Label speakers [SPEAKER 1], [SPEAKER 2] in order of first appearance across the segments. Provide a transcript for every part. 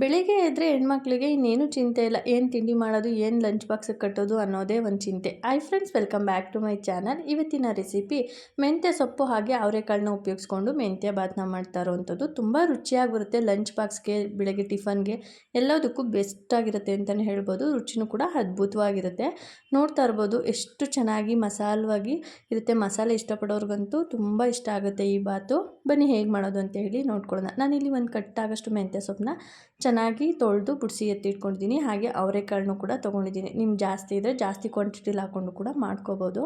[SPEAKER 1] ಬೆಳಿಗ್ಗೆ ಎದ್ದರೆ ಹೆಣ್ಮಕ್ಳಿಗೆ ಇನ್ನೇನು ಚಿಂತೆ ಇಲ್ಲ. ಏನು ತಿಂಡಿ ಮಾಡೋದು, ಏನು ಲಂಚ್ ಬಾಕ್ಸಿಗೆ ಕಟ್ಟೋದು ಅನ್ನೋದೇ ಒಂದು ಚಿಂತೆ. Hi friends welcome back to my channel ಇವತ್ತಿನ ರೆಸಿಪಿ ಮೆಂತ್ಯ ಸೊಪ್ಪು ಹಾಗೆ ಅವರೆಕಾಳನ್ನ ಉಪಯೋಗಿಸ್ಕೊಂಡು ಮೆಂತ್ಯ ಬಾತ್ನ ಮಾಡ್ತಾ ಇರೋವಂಥದ್ದು ತುಂಬ ರುಚಿಯಾಗಿ ಬರುತ್ತೆ ಲಂಚ್ ಬಾಕ್ಸ್ಗೆ ಬೆಳಗ್ಗೆ ಟಿಫನ್ಗೆ ಎಲ್ಲದಕ್ಕೂ ಬೆಸ್ಟ್ ಆಗಿರುತ್ತೆ ಅಂತಲೇ ಹೇಳ್ಬೋದು. ರುಚಿನೂ ಕೂಡ ಅದ್ಭುತವಾಗಿರುತ್ತೆ. ನೋಡ್ತಾ ಇರ್ಬೋದು ಎಷ್ಟು ಚೆನ್ನಾಗಿ ಮಸಾಲವಾಗಿ ಇರುತ್ತೆ. ಮಸಾಲೆ ಇಷ್ಟಪಡೋರ್ಗಂತೂ ತುಂಬ ಇಷ್ಟ ಆಗುತ್ತೆ ಈ ಬಾತು. ಬನ್ನಿ ಹೇಗೆ ಮಾಡೋದು ಅಂತ ಹೇಳಿ ನೋಡ್ಕೊಳ್ಳೋಣ. ನಾನಿಲ್ಲಿ ಒಂದು ಕಟ್ಟಾಗಷ್ಟು ಮೆಂತ್ಯ ಸೊಪ್ಪನ್ನ ಚೆನ್ನಾಗಿ ತೊಳೆದು ಬಿಡಿಸಿ ಎತ್ತಿಟ್ಕೊಂಡಿದ್ದೀನಿ. ಹಾಗೆ ಅವರೆಕಾಳನ್ನು ಕೂಡ ತೊಗೊಂಡಿದ್ದೀನಿ. ನಿಮ್ಗೆ ಜಾಸ್ತಿ ಇದ್ದರೆ ಜಾಸ್ತಿ ಕ್ವಾಂಟಿಟಿಲಿ ಹಾಕ್ಕೊಂಡು ಕೂಡ ಮಾಡ್ಕೋಬೋದು.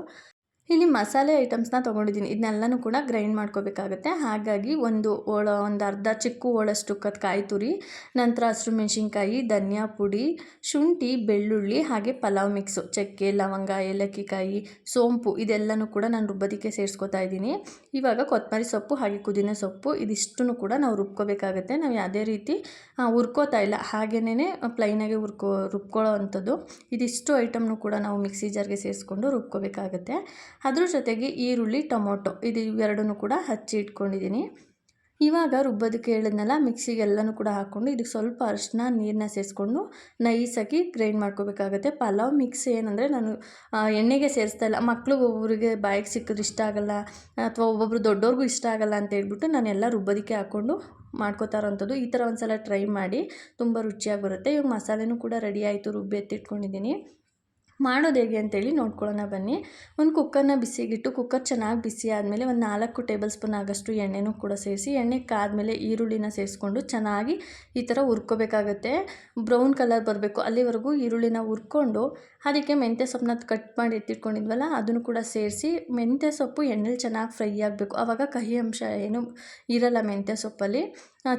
[SPEAKER 1] ಇಲ್ಲಿ ಮಸಾಲೆ ಐಟಮ್ಸ್ನ ತೊಗೊಂಡಿದ್ದೀನಿ. ಇದನ್ನೆಲ್ಲನೂ ಕೂಡ ಗ್ರೈಂಡ್ ಮಾಡ್ಕೋಬೇಕಾಗುತ್ತೆ. ಹಾಗಾಗಿ ಒಂದು ಓಳ, ಒಂದು ಅರ್ಧ ಚಿಕ್ಕ ಓಳಷ್ಟು ಕಾಯಿ ತುರಿ, ನಂತರ ಹಸಿರು ಮೆಣಸಿನ್ಕಾಯಿ, ಧನಿಯಾ ಪುಡಿ, ಶುಂಠಿ, ಬೆಳ್ಳುಳ್ಳಿ, ಹಾಗೆ ಪಲಾವ್ ಮಿಕ್ಸು ಚಕ್ಕೆ, ಲವಂಗ, ಏಲಕ್ಕಿಕಾಯಿ, ಸೋಂಪು ಇದೆಲ್ಲನೂ ಕೂಡ ನಾನು ರುಬ್ಬೋದಕ್ಕೆ ಸೇರಿಸ್ಕೊತಾ ಇದ್ದೀನಿ. ಇವಾಗ ಕೊತ್ತಂಬರಿ ಸೊಪ್ಪು ಹಾಗೆ ಪುದೀನ ಸೊಪ್ಪು ಇದಿಷ್ಟನ್ನು ಕೂಡ ನಾವು ರುಬ್ಕೋಬೇಕಾಗುತ್ತೆ. ನಾವು ಯಾವುದೇ ರೀತಿ ಹುರ್ಕೋತಾ ಇಲ್ಲ. ಹಾಗೆಯೇ ಪ್ಲೈನಾಗೆ ಹುರ್ಕೋ, ರುಬ್ಕೊಳ್ಳೋ ಅಂಥದ್ದು ಇದಿಷ್ಟು ಐಟಮ್ನು ಕೂಡ ನಾವು ಮಿಕ್ಸಿ ಜಾರ್ಗೆ ಸೇರಿಸ್ಕೊಂಡು ರುಬ್ಕೋಬೇಕಾಗುತ್ತೆ. ಅದ್ರ ಜೊತೆಗೆ ಈರುಳ್ಳಿ, ಟೊಮೊಟೊ ಇದು ಇವೆರಡನ್ನೂ ಕೂಡ ಹಚ್ಚಿ ಇಟ್ಕೊಂಡಿದ್ದೀನಿ. ಇವಾಗ ರುಬ್ಬೋದಕ್ಕೆ ಹೇಳಿದ್ನಲ್ಲ ಮಿಕ್ಸಿಗೆಲ್ಲನೂ ಕೂಡ ಹಾಕ್ಕೊಂಡು ಇದಕ್ಕೆ ಸ್ವಲ್ಪ ಅರಿಶಿನ ನೀರನ್ನ ಸೇರಿಸ್ಕೊಂಡು ನೈಸಾಗಿ ಗ್ರೈಂಡ್ ಮಾಡ್ಕೋಬೇಕಾಗತ್ತೆ. ಪಲಾವ್ ಮಿಕ್ಸ್ ಏನಂದರೆ ನಾನು ಎಣ್ಣೆಗೆ ಸೇರಿಸ್ತಾ ಇಲ್ಲ. ಮಕ್ಳಿಗೆ ಒಬ್ಬೊಬ್ಬರಿಗೆ ಬಾಯಿಗೆ ಸಿಕ್ಕಿದ್ರೆ ಇಷ್ಟ ಆಗಲ್ಲ, ಅಥವಾ ಒಬ್ಬೊಬ್ರು ದೊಡ್ಡವ್ರಿಗೂ ಇಷ್ಟ ಆಗಲ್ಲ ಅಂತ ಹೇಳ್ಬಿಟ್ಟು ನಾನೆಲ್ಲ ರುಬ್ಬೋದಕ್ಕೆ ಹಾಕ್ಕೊಂಡು ಮಾಡ್ಕೋತಾ ಇರೋವಂಥದ್ದು ಈ ಥರ ಒಂದು ಸಲ ಟ್ರೈ ಮಾಡಿ, ತುಂಬ ರುಚಿಯಾಗಿ ಬರುತ್ತೆ. ಇವಾಗ ಮಸಾಲೆನೂ ಕೂಡ ರೆಡಿ ಆಯಿತು, ರುಬ್ಬಿ ಎತ್ತಿಟ್ಕೊಂಡಿದ್ದೀನಿ. ಮಾಡೋದು ಹೇಗೆ ಅಂತೇಳಿ ನೋಡ್ಕೊಳ್ಳೋಣ ಬನ್ನಿ. ಒಂದು ಕುಕ್ಕರ್ನ ಬಿಸಿಗಿಟ್ಟು, ಕುಕ್ಕರ್ ಚೆನ್ನಾಗಿ ಬಿಸಿ ಆದಮೇಲೆ ಒಂದು ನಾಲ್ಕು ಟೇಬಲ್ ಸ್ಪೂನ್ ಆಗಷ್ಟು ಎಣ್ಣೆನೂ ಕೂಡ ಸೇರಿಸಿ, ಎಣ್ಣೆ ಕಾದಮೇಲೆ ಈರುಳ್ಳಿನ ಸೇರಿಸ್ಕೊಂಡು ಚೆನ್ನಾಗಿ ಈ ಥರ ಹುರ್ಕೋಬೇಕಾಗತ್ತೆ. ಬ್ರೌನ್ ಕಲರ್ ಬರಬೇಕು. ಅಲ್ಲಿವರೆಗೂ ಈರುಳ್ಳಿನ ಹುರ್ಕೊಂಡು ಅದಕ್ಕೆ ಮೆಂತ್ಯ ಸೊಪ್ಪನ್ನ ಕಟ್ ಮಾಡಿ ಎತ್ತಿಟ್ಕೊಂಡಿದ್ವಲ್ಲ, ಅದನ್ನು ಕೂಡ ಸೇರಿಸಿ ಮೆಂತ್ಯ ಸೊಪ್ಪು ಎಣ್ಣೆಲಿ ಚೆನ್ನಾಗಿ ಫ್ರೈ ಆಗಬೇಕು. ಆವಾಗ ಕಹಿ ಅಂಶ ಏನು ಇರಲ್ಲ ಮೆಂತ್ಯ ಸೊಪ್ಪಲ್ಲಿ.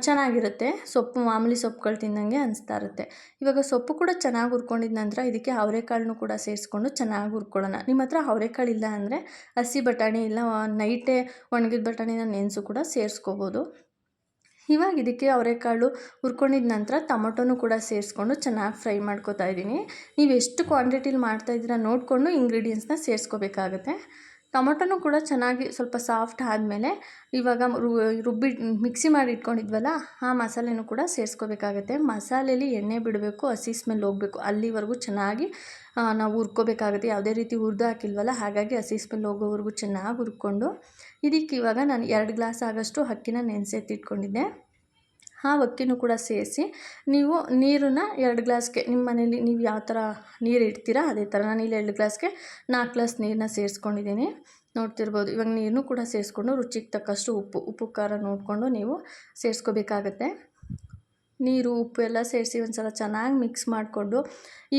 [SPEAKER 1] ಚೆನ್ನಾಗಿರುತ್ತೆ. ಸೊಪ್ಪು ಮಾಮೂಲಿ ಸೊಪ್ಪುಗಳು ತಿಂದಂಗೆ ಅನಿಸ್ತಾ ಇರುತ್ತೆ. ಇವಾಗ ಸೊಪ್ಪು ಕೂಡ ಚೆನ್ನಾಗಿ ಹುರ್ಕೊಂಡಿದ ನಂತರ ಇದಕ್ಕೆ ಅವರೆಕಾಳನ್ನು ಕೂಡ ಸೇರಿಸ್ಕೊಂಡು ಚೆನ್ನಾಗಿ ಹುರ್ಕೊಳ್ಳೋಣ. ನಿಮ್ಮ ಹತ್ರ ಅವರೆಕಾಳು ಇಲ್ಲ ಅಂದರೆ ಹಸಿ ಬಟಾಣಿ ಇಲ್ಲ ನೈಟೇ ಒಣಗಿದ ಬಟಾಣಿನ ನೆನೆಸು ಕೂಡ ಸೇರಿಸ್ಕೋಬೋದು. ಇವಾಗ ಇದಕ್ಕೆ ಅವರೆಕಾಳು ಹುರ್ಕೊಂಡಿದ ನಂತರ ಟೊಮೊಟೊನು ಕೂಡ ಸೇರಿಸ್ಕೊಂಡು ಚೆನ್ನಾಗಿ ಫ್ರೈ ಮಾಡ್ಕೋತಾ ಇದ್ದೀನಿ. ನೀವು ಎಷ್ಟು ಕ್ವಾಂಟಿಟಿಲಿ ಮಾಡ್ತಾಯಿದ್ದೀರಾ ನೋಡಿಕೊಂಡು ಇಂಗ್ರೀಡಿಯೆಂಟ್ಸ್ನ ಸೇರಿಸ್ಕೋಬೇಕಾಗತ್ತೆ. ಟೊಮೊಟೊನೂ ಕೂಡ ಚೆನ್ನಾಗಿ ಸ್ವಲ್ಪ ಸಾಫ್ಟ್ ಆದಮೇಲೆ ಇವಾಗ ರುಬ್ಬಿ, ಮಿಕ್ಸಿ ಮಾಡಿ ಇಟ್ಕೊಂಡಿದ್ವಲ್ಲ, ಆ ಮಸಾಲೆನೂ ಕೂಡ ಸೇರಿಸ್ಕೋಬೇಕಾಗತ್ತೆ. ಮಸಾಲೆಯಲ್ಲಿ ಎಣ್ಣೆ ಬಿಡಬೇಕು, ಹಸಿ ಸ್ಮೆಲ್ ಹೋಗಬೇಕು. ಅಲ್ಲಿವರೆಗೂ ಚೆನ್ನಾಗಿ ನಾವು ಹುರ್ಕೋಬೇಕಾಗುತ್ತೆ. ಯಾವುದೇ ರೀತಿ ಹುರಿದು ಹಾಕಿಲ್ವಲ್ಲ, ಹಾಗಾಗಿ ಹಸಿ ಸ್ಮೆಲ್ ಹೋಗೋವರೆಗೂ ಚೆನ್ನಾಗಿ ಹುರ್ಕೊಂಡು, ಇದಕ್ಕೆ ಇವಾಗ ನಾನು ಎರಡು ಗ್ಲಾಸ್ ಆಗೋಷ್ಟು ಅಕ್ಕಿನ ನೆನೆಸೆತ್ತಿಟ್ಕೊಂಡಿದ್ದೆ ಆ ಅಕ್ಕಿನೂ ಕೂಡ ಸೇರಿಸಿ ನೀವು ನೀರನ್ನು ಎರಡು ಗ್ಲಾಸ್ಗೆ ನಿಮ್ಮ ಮನೇಲಿ ನೀವು ಯಾವ ಥರ ನೀರು ಇಡ್ತೀರ ಅದೇ ಥರ. ನಾನು ಇಲ್ಲಿ ಎರಡು ಗ್ಲಾಸ್ಗೆ ನಾಲ್ಕು ಗ್ಲಾಸ್ ನೀರನ್ನ ಸೇರಿಸ್ಕೊಂಡಿದ್ದೀನಿ. ನೋಡ್ತಿರ್ಬೋದು, ಇವಾಗ ನೀರನ್ನು ಕೂಡ ಸೇರಿಸ್ಕೊಂಡು ರುಚಿಗೆ ತಕ್ಕಷ್ಟು ಉಪ್ಪು ಉಪ್ಪು ಖಾರ ನೋಡಿಕೊಂಡು ನೀವು ಸೇರಿಸ್ಕೋಬೇಕಾಗತ್ತೆ. ನೀರು, ಉಪ್ಪು ಎಲ್ಲ ಸೇರಿಸಿ ಒಂದು ಸಲ ಚೆನ್ನಾಗಿ ಮಿಕ್ಸ್ ಮಾಡಿಕೊಂಡು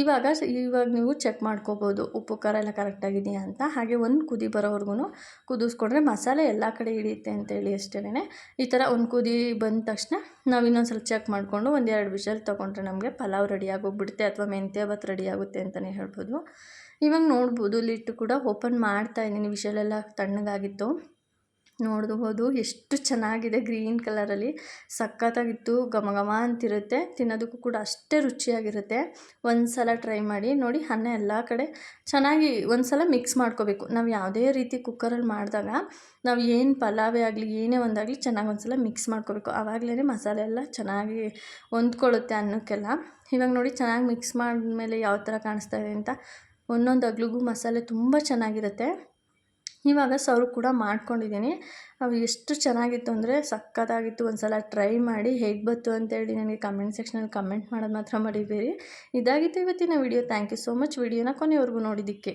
[SPEAKER 1] ಇವಾಗ ಇವಾಗ ನೀವು ಚೆಕ್ ಮಾಡ್ಕೋಬೋದು ಉಪ್ಪು, ಖಾರ ಎಲ್ಲ ಕರೆಕ್ಟಾಗಿದೆಯಾ ಅಂತ. ಹಾಗೆ ಒಂದು ಕುದಿ ಬರೋವರೆಗೂ ಕುದಿಸ್ಕೊಂಡ್ರೆ ಮಸಾಲೆ ಎಲ್ಲ ಕಡೆ ಹಿಡಿಯುತ್ತೆ ಅಂತೇಳಿ ಅಷ್ಟೇ ಈ ಥರ ಒಂದು ಕುದಿ ಬಂದ ತಕ್ಷಣ ನಾವು ಇನ್ನೊಂದು ಸಲ ಚೆಕ್ ಮಾಡಿಕೊಂಡು ಒಂದೆರಡು ವಿಷಲ್ ತೊಗೊಂಡ್ರೆ ನಮಗೆ ಪಲಾವ್ ರೆಡಿ ಆಗೋಗ್ಬಿಡುತ್ತೆ ಅಥವಾ ಮೆಂತ್ಯ ಭಾತ್ ರೆಡಿ ಆಗುತ್ತೆ ಅಂತಲೇ ಹೇಳ್ಬೋದು. ಇವಾಗ ನೋಡ್ಬೋದು ಲಿಟ್ಟು ಕೂಡ ಓಪನ್ ಮಾಡ್ತಾ ಇದ್ದೀನಿ. ವಿಷಲೆಲ್ಲ ತಣ್ಣಗಾಗಿತ್ತು. ನೋಡ್ಬೋದು ಎಷ್ಟು ಚೆನ್ನಾಗಿದೆ ಗ್ರೀನ್ ಕಲರಲ್ಲಿ. ಸಖತ್ತಾಗಿತ್ತು. ಘಮ ಘಮ ಅಂತಿರುತ್ತೆ. ತಿನ್ನೋದಕ್ಕೂ ಕೂಡ ಅಷ್ಟೇ ರುಚಿಯಾಗಿರುತ್ತೆ. ಒಂದು ಸಲ ಟ್ರೈ ಮಾಡಿ. ನೋಡಿ, ಅನ್ನ ಎಲ್ಲ ಕಡೆ ಚೆನ್ನಾಗಿ ಒಂದು ಸಲ ಮಿಕ್ಸ್ ಮಾಡ್ಕೋಬೇಕು. ನಾವು ಯಾವುದೇ ರೀತಿ ಕುಕ್ಕರಲ್ಲಿ ಮಾಡಿದಾಗ ನಾವು ಏನು ಪಲಾವೇ ಆಗಲಿ, ಏನೇ ಒಂದಾಗಲಿ ಚೆನ್ನಾಗಿ ಒಂದ್ಸಲ ಮಿಕ್ಸ್ ಮಾಡ್ಕೋಬೇಕು. ಆವಾಗಲೇ ಮಸಾಲೆ ಎಲ್ಲ ಚೆನ್ನಾಗಿ ಹೊಂದ್ಕೊಳ್ಳುತ್ತೆ ಅನ್ನಕ್ಕೆಲ್ಲ. ಇವಾಗ ನೋಡಿ ಚೆನ್ನಾಗಿ ಮಿಕ್ಸ್ ಮಾಡಿದ್ಮೇಲೆ ಯಾವ ಥರ ಕಾಣಿಸ್ತಾ ಇದೆ ಅಂತ. ಒಂದೊಂದು ಅಗ್ಲಿಗೂ ಮಸಾಲೆ ತುಂಬ ಚೆನ್ನಾಗಿರುತ್ತೆ. ಇವಾಗ ಸರ್ವ್ ಕೂಡ ಮಾಡ್ಕೊಂಡಿದ್ದೀನಿ ಅವು ಎಷ್ಟು ಚೆನ್ನಾಗಿತ್ತು ಅಂದರೆ ಸಕ್ಕತ್ತಾಗಿತ್ತು ಒಂದು ಸಲ ಟ್ರೈ ಮಾಡಿ ಹೇಗೆ ಬಂತು ಅಂತೇಳಿ ನನಗೆ ಕಮೆಂಟ್ ಸೆಕ್ಷನಲ್ಲಿ ಕಮೆಂಟ್ ಮಾಡೋದು ಮಾತ್ರ ಮರಿಬೇಡಿ. ಇದಾಗಿತ್ತು ಇವತ್ತಿನ video thank you so much ವಿಡಿಯೋನ ಕೊನೆವರೆಗೂ ನೋಡಿದ್ದಕ್ಕೆ.